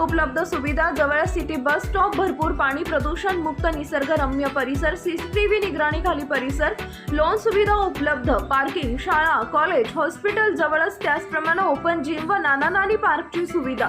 उपलब्ध सुविधा जवळ सिटी बस स्टॉप भरपूर पाणी प्रदूषण मुक्त निसर्गरम्य परिसर सीसीटीव्ही निगराणीखाली परिसर लोन सुविधा उपलब्ध पार्किंग शाळा कॉलेज हॉस्पिटल जवळच त्याचप्रमाणे ओपन जिम व नाना नानी पार्कची सुविधा.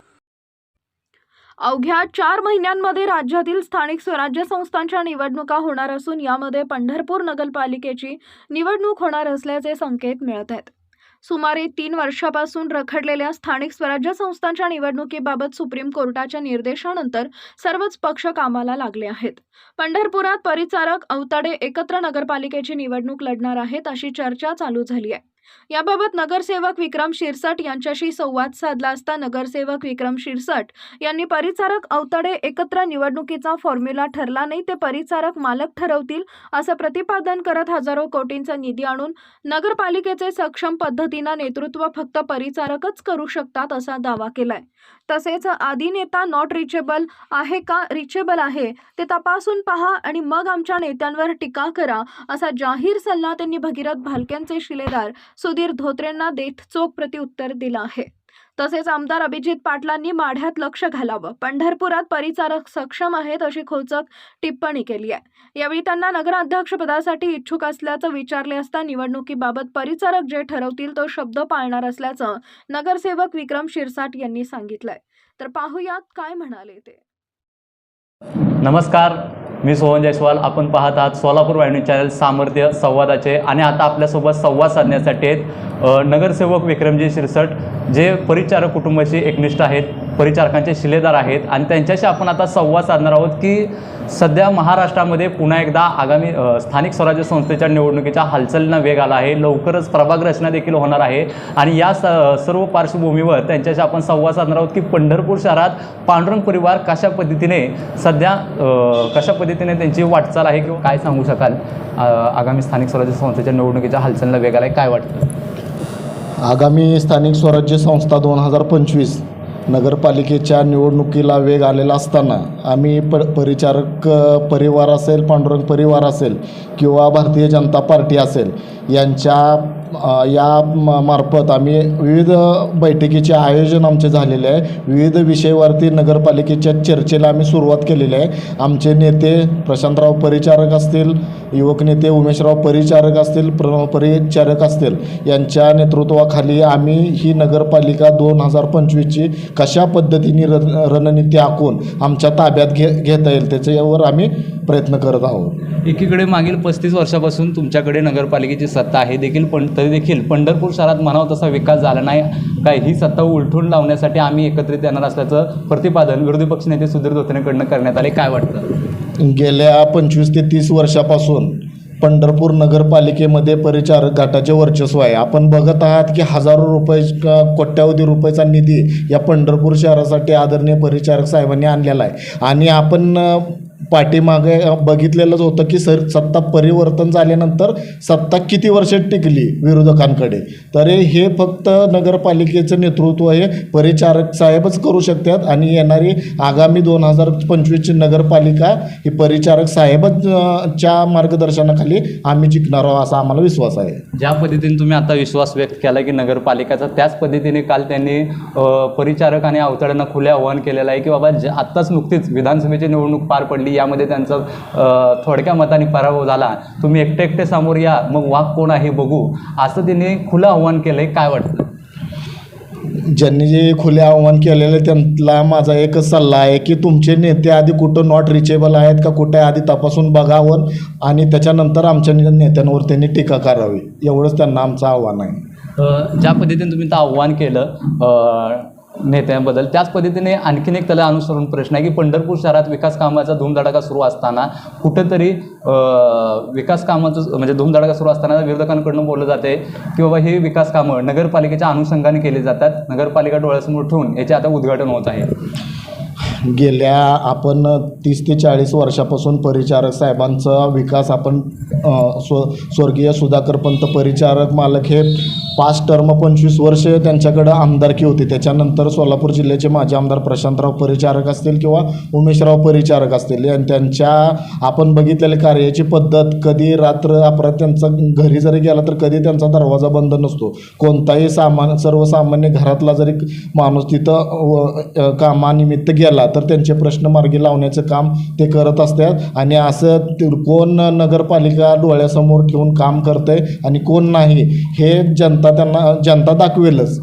अवघ्या चार महिन्यांमध्ये राज्यातील स्थानिक स्वराज्य संस्थांच्या निवडणुका होणार असून यामध्ये पंढरपूर नगरपालिकेची निवडणूक होणार असल्याचे संकेत मिळत आहेत. सुमारे तीन वर्षापासून रखडलेल्या स्थानिक स्वराज्य संस्थांच्या निवडणुकीबाबत सुप्रीम कोर्टाच्या निर्देशानंतर सर्वच पक्ष कामाला लागले आहेत. पंढरपुरात परिचारक अवताडे एकत्र नगरपालिकेची निवडणूक लढणार आहेत अशी चर्चा चालू झाली आहे. याबाबत नगरसेवक विक्रम शिरसट यांच्याशी संवाद साधला असता नगरसेवक विक्रम शिरसट यांनी परिचारक अवतडे एकत्र निवडणुकीचा फॉर्म्युला ठरला नाही ते परिचारक मालक ठरवतील असं प्रतिपादन करत हजारो कोटींचा निधी आणून नगरपालिकेचे सक्षम पद्धतीनं नेतृत्व फक्त परिचारकच करू शकतात असा दावा केलाय. तसेच आदी नेता नॉट रिचेबल आहे का? रिचेबल आहे ते तपासून पहा आणि मग आमच्या नेत्यांवर टीका करा असा जाहीर सल्ला त्यांनी भगीरथ भालक्यांचे शिलेदार सुधीर धोत्रेंना देत चोख प्रत्युत्तर दिलं आहे. तसेच आमदार अभिजित पाटलांनी माढ्यात लक्ष घालावं. पंढरपुरात परिचारक सक्षम आहेत अशी खोचक टिप्पणी केली आहे. यावेळी त्यांना नगराध्यक्षपदासाठी इच्छुक असल्याचं विचारले असता निवडणुकीबाबत परिचारक जे ठरवतील तो शब्द पाळणार असल्याचं नगरसेवक विक्रम शिरसाट यांनी सांगितलंय. तर पाहूयात काय म्हणाले ते. नमस्कार. मी सोहन जयस्वाल. आपण पाहत आहात सोलापूर वाहिनी चॅनल सामर्थ्य संवादाचे. आणि आता आपल्यासोबत संवाद साधण्यासाठी आहेत नगरसेवक विक्रमजी शिरसट जे परिचारक कुटुंबाशी एकनिष्ठ आहेत. परिचारकांचे शिलेदार आहेत आणि त्यांच्याशी आपण आता संवाद साधणार आहोत की सध्या महाराष्ट्रामध्ये पुन्हा एकदा आगामी स्थानिक स्वराज्य संस्थेच्या निवडणुकीच्या हालचालींना वेग आला आहे. लवकरच प्रभाग रचना देखील होणार आहे. आणि या स सर्व पार्श्वभूमीवर त्यांच्याशी आपण संवाद साधणार आहोत की पंढरपूर शहरात पांडुरंग परिवार कशा पद्धतीने सध्या कशा पद्धतीने त्यांची वाटचाल आहे किंवा काय सांगू शकाल? आगामी स्थानिक स्वराज्य संस्थेच्या निवडणुकीच्या हालचालींना वेग आला आहे काय वाटतं? आगामी स्थानिक स्वराज्य संस्था दोन हजार पंचवीस नगरपालिकेच्या निवडणुकीला वेग आलेला असताना आम्ही प परिचारक परिवार असेल पांडुरंग परिवार असेल किंवा भारतीय जनता पार्टी असेल यांच्या या म- मार्फत आम्ही विविध बैठकीचे आयोजन आमचे झालेले आहे. विविध विषयावरती नगरपालिकेच्या चर्चेला आम्ही सुरुवात केलेली आहे. आमचे नेते प्रशांतराव परिचारक असतील युवक नेते उमेशराव परिचारक असतील प्र परिचारक असतील यांच्या नेतृत्वाखाली आम्ही ही नगरपालिका दोन हजार पंचवीसची कशा पद्धतीने रण रणनीती आखून आमच्या ताब्यात घे घेता येईल त्याच्यावर आम्ही प्रयत्न करत आहोत. एकीकडे मागील पस्तीस वर्षापासून तुमच्याकडे नगरपालिकेची सत्ता आहे देखील पण तरी देखील पंढरपूर शहरात म्हणावं तसा विकास झाला नाही. काय ही सत्ता उलटून लावण्यासाठी आम्ही एकत्रित येणार असल्याचं प्रतिपादन विरोधी पक्षनेते सुधीर धोत्रेंकडनं करण्यात आले. काय वाटतं? गेल्या पंचवीस ते तीस वर्षापासून पंढरपूर नगरपालिकेमध्ये परिचारक गटाचे वर्चस्व आहे. आपण बघत आहात की हजारो रुपये कोट्यावधी रुपयाचा निधी या पंढरपूर शहरासाठी आदरणीय परिचारक साहेबांनी आणलेला आहे. आणि आपण पाठीमागे बघितलेलंच होतं की सर सत्ता परिवर्तन झाल्यानंतर सत्ता किती वर्ष टिकली विरोधकांकडे? तरी हे फक्त नगरपालिकेचं नेतृत्व हे परिचारक साहेबच करू शकतात आणि येणारी आगामी दोन हजार पंचवीसची नगरपालिका ही परिचारक साहेबच च्या मार्गदर्शनाखाली आम्ही जिंकणार आहोत असा आम्हाला विश्वास आहे. ज्या पद्धतीने तुम्ही आता विश्वास व्यक्त केला की नगरपालिकाचा त्याच पद्धतीने काल त्यांनी परिचारक आणि अवतड्यांना खुले आव्हान केलेलं आहे की बाबा जे आत्ताच नुकतीच विधानसभेची निवडणूक पार पडली यामध्ये त्यांचा थोडक्या मताने पराभव झाला. तुम्ही एकटे एकटे समोर या मग वाघ कोण आहे बघू. असं त्यांनी खुलं आव्हान केलं आहे काय वाटतं? ज्यांनी जे खुले आव्हान केलेले त्यांना माझा एकच सल्ला आहे की तुमचे नेते आधी कुठं नॉट रिचेबल आहेत का कुठे आधी तपासून बघावं आणि त्याच्यानंतर आमच्या नेत्यांवर त्यांनी टीका करावी. एवढंच त्यांना आमचं आव्हान आहे. ज्या पद्धतीने तुम्ही ते आव्हान केलं नेत्यांबद्दल. त्याच पद्धतीने आणखीन एक त्याला अनुसरून प्रश्न आहे की पंढरपूर शहरात विकास कामाचा धूमधडाका सुरू असताना कुठंतरी विकास कामाचं म्हणजे धूमधडाका सुरू असताना विरोधकांकडून बोललं जाते की बाबा हे विकास कामं नगरपालिकेच्या अनुषंगाने केली जातात. नगरपालिका डोळ्यासमोर ठेवून याचे आता उद्घाटन होत आहे. गेल्या आपण तीस ते चाळीस वर्षापासून परिचारक साहेबांचा विकास आपण स्व स्वर्गीय सुधाकरपंत परिचारक मालक हे पाच टर्म पंचवीस वर्ष त्यांच्याकडं आमदारकी होती. त्याच्यानंतर सोलापूर जिल्ह्याचे माजी आमदार प्रशांतराव परिचारक असतील किंवा उमेशराव परिचारक असतील. आणि त्यांच्या आपण बघितलेल्या कार्याची पद्धत कधी रात्र अपरात त्यांचा घरी जरी गेला तर कधी त्यांचा दरवाजा बंद नसतो. कोणताही सामान सर्वसामान्य घरातला जरी माणूस तिथं व- कामानिमित्त गेला तर त्यांचे प्रश्न मार्गी लावण्याचं काम ते करत असतात. आणि असं कोण नगरपालिका डोळ्यासमोर ठेवून काम करतंय आणि कोण नाही हे जनता त्यांना जनता दाखवेलच.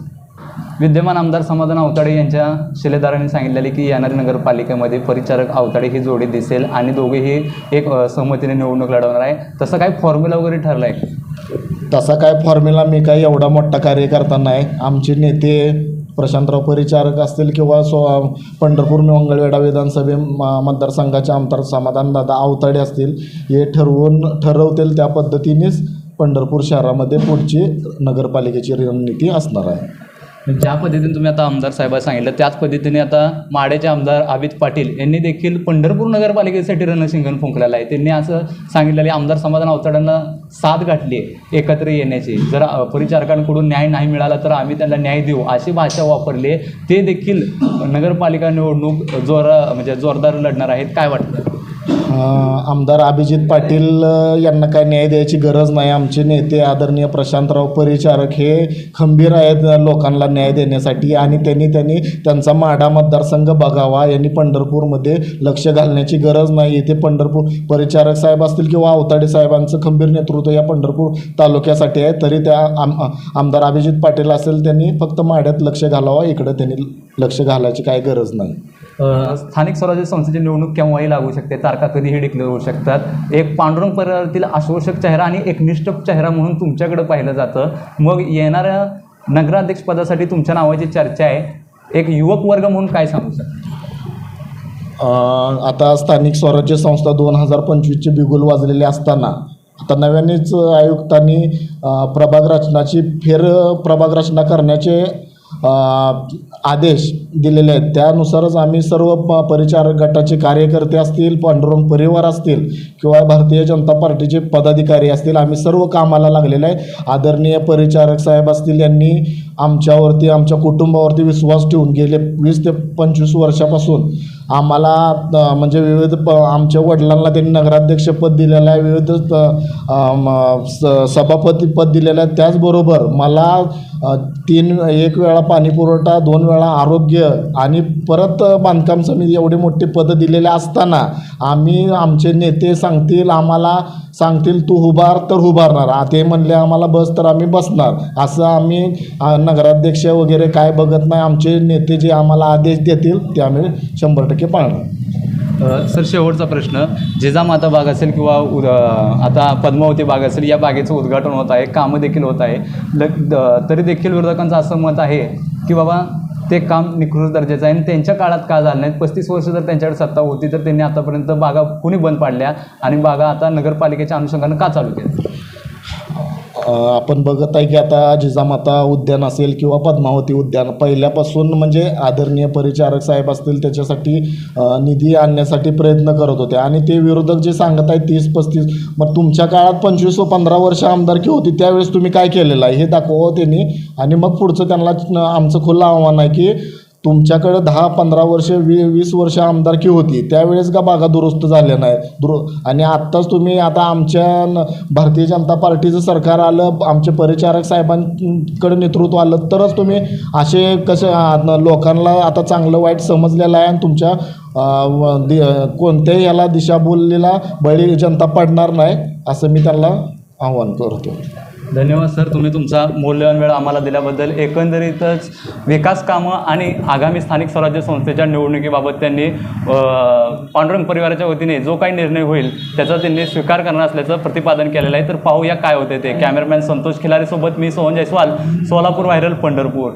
विद्यमान आमदार समाधान अवताडे यांच्या शिलेदारांनी सांगितलेले की येणाऱ्या नगरपालिकेमध्ये परिचारक अवताडे ही जोडी दिसेल आणि दोघेही एक सहमतीने निवडणूक लढवणार आहे. तसं काही फॉर्म्युला वगैरे ठरला आहे तसा काय फॉर्म्युला मी काही एवढा मोठा कार्यकर्ता नाही. आमचे नेते प्रशांतराव परिचारक असतील किंवा सो पंढरपूर मंगळवेढा विधानसभे मतदारसंघाचे आमदार समाधानदादा आवताडे असतील हे ठरवून ठरवतील त्या पद्धतीनेच पंढरपूर शहरामध्ये पुढची नगरपालिकेची रणनीती असणार आहे. ज्या पद्धतीने तुम्ही आता आमदार साहेबांना सांगितलं त्याच पद्धतीने आता माडेचे आमदार अमित पाटील यांनी देखील पंढरपूर नगरपालिकेसाठी रणशिंगण फुंकलेलं आहे. त्यांनी असं सांगितलेलं आहे आमदार समाधान अवताड्यांना साथ गाठली आहे एकत्र येण्याची. जर परिचारकांकडून न्याय नाही मिळाला तर आम्ही त्यांना न्याय देऊ अशी भाषा वापरली आहे. ते देखील नगरपालिका निवडणूक जोरा म्हणजे जोरदार लढणार आहेत. काय वाटतं? आमदार अभिजित पाटील यांना काय न्याय द्यायची गरज नाही. आमचे नेते आदरणीय प्रशांतराव परिचारक हे खंबीर आहेत लोकांना न्याय देण्यासाठी. आणि त्यांनी त्यांनी त्यांचा माढा मतदारसंघ बघावा. यांनी पंढरपूरमध्ये लक्ष घालण्याची गरज नाही. इथे पंढरपूर परिचारक साहेब असतील किंवा अवताडे साहेबांचं खंबीर नेतृत्व या पंढरपूर तालुक्यासाठी आहे तरी त्या आम आमदार अभिजित पाटील असेल त्यांनी फक्त माढ्यात लक्ष घालावं. इकडं त्यांनी लक्ष घालायची काय गरज नाही. स्थानिक स्वराज्य संस्थेची निवडणूक केव्हाही लागू शकते? तारखा कधीही डिक्लेअर होऊ शकतात. एक पांडुरंग परिवारातील आश्वासक चेहरा आणि एक निष्ठ चेहरा म्हणून तुमच्याकडे पाहिलं जातं. मग येणाऱ्या नगराध्यक्षपदासाठी तुमच्या नावाची चर्चा आहे. एक युवक वर्ग म्हणून काय सांगू शकता? आता स्थानिक स्वराज्य संस्था दोन हजार पंचवीसचे बिगुल वाजलेले असताना आता नव्यानेच आयुक्तांनी प्रभाग रचनाची फेर प्रभाग रचना करण्याचे आदेश दिलेले आहेत. त्यानुसारच आम्ही सर्व प परिचारक गटाचे कार्यकर्ते असतील पांडुरंग परिवार असतील किंवा भारतीय जनता पार्टीचे पदाधिकारी असतील आम्ही सर्व कामाला लागलेले आहे. आदरणीय परिचारक साहेब असतील यांनी आमच्यावरती आमच्या कुटुंबावरती विश्वास ठेवून गेले वीस ते पंचवीस वर्षापासून. आम्हाला म्हणजे विविध प आमच्या वडिलांना त्यांनी नगराध्यक्षपद दिलेलं आहे विविध अ, स सभापती पद दिलेलं आहे. त्याचबरोबर मला तीन एक वेळा पाणी पुरवठा दोन वेळा आरोग्य आणि परत बांधकाम समिती एवढे मोठे पदं दिलेले असताना आम्ही आमचे नेते सांगतील आम्हाला सांगतील तू उभार तर उभारणार. आ, ते म्हणले आम्हाला बस तर आम्ही बसणार. असं आम्ही नगराध्यक्ष वगैरे काय बघत नाही. आमचे नेते जे आम्हाला आदेश देतील ते आम्ही शंभर टक्के पाळणार. सर शेवटचा प्रश्न. जिजामाता बाग असेल किंवा उद आता पद्मावती बाग असेल या बागेचं उद्घाटन होत आहे कामं देखील होत आहे. ल द- तरी देखील विरोधकांचं असं मत आहे की बाबा ते काम निकृष्ट दर्जाचं आहे आणि त्यांच्या काळात का झालं नाही पस्तीस वर्ष जर त्यांच्याकडे सत्ता होती तर त्यांनी आतापर्यंत बागा कुणी बंद पाडल्या? आणि बागा आता नगरपालिकेच्या अनुषंगानं का चालू केल्या? आपण बघत आहे की आता जिजामाता उद्यान असेल किंवा पद्मावती उद्यान पहिल्यापासून म्हणजे आदरणीय परिचारक साहेब असतील त्याच्यासाठी निधी आणण्यासाठी प्रयत्न करत होते. आणि ते विरोधक जे सांगत आहेत तीस पस्तीस मग तुमच्या काळात पंचवीस व पंधरा वर्ष आमदारकी होती त्यावेळेस तुम्ही काय केलेलं आहे? हे दाखवावं हो त्यांनी. आणि मग पुढचं त्यांना आमचं खुलं आव्हान आहे की तुमच्याकडं दहा पंधरा वर्ष वी वीस वर्ष आमदारकी होती. त्यावेळेस का बागा दुरुस्त झाल्या नाही? दुरु आणि आत्ताच तुम्ही आता आमच्या न- भारतीय जनता पार्टीचं सरकार आलं आमचे परिचारक साहेबांकडे नेतृत्व आलं तरच तुम्ही असे कसे लोकांना आता चांगलं वाईट समजलेलं आहे आणि तुमच्या दि- कोणत्याही याला दिशाभूलीला बळी जनता पडणार नाही असं मी त्यांना आव्हान करतो. धन्यवाद सर तुम्ही तुमचा मौल्यवान वेळ आम्हाला दिल्याबद्दल. एकंदरीतच विकास कामं आणि आगामी स्थानिक स्वराज्य संस्थेच्या निवडणुकीबाबत त्यांनी पांडुरंग परिवाराच्या वतीने जो काही निर्णय होईल त्याचा त्यांनी स्वीकार करणार असल्याचं प्रतिपादन केलेलं आहे. तर पाहूया काय होते ते. कॅमेरामॅन संतोष खिलारीसोबत मी सोहन जयस्वाल सोलापूर व्हायरल पंढरपूर.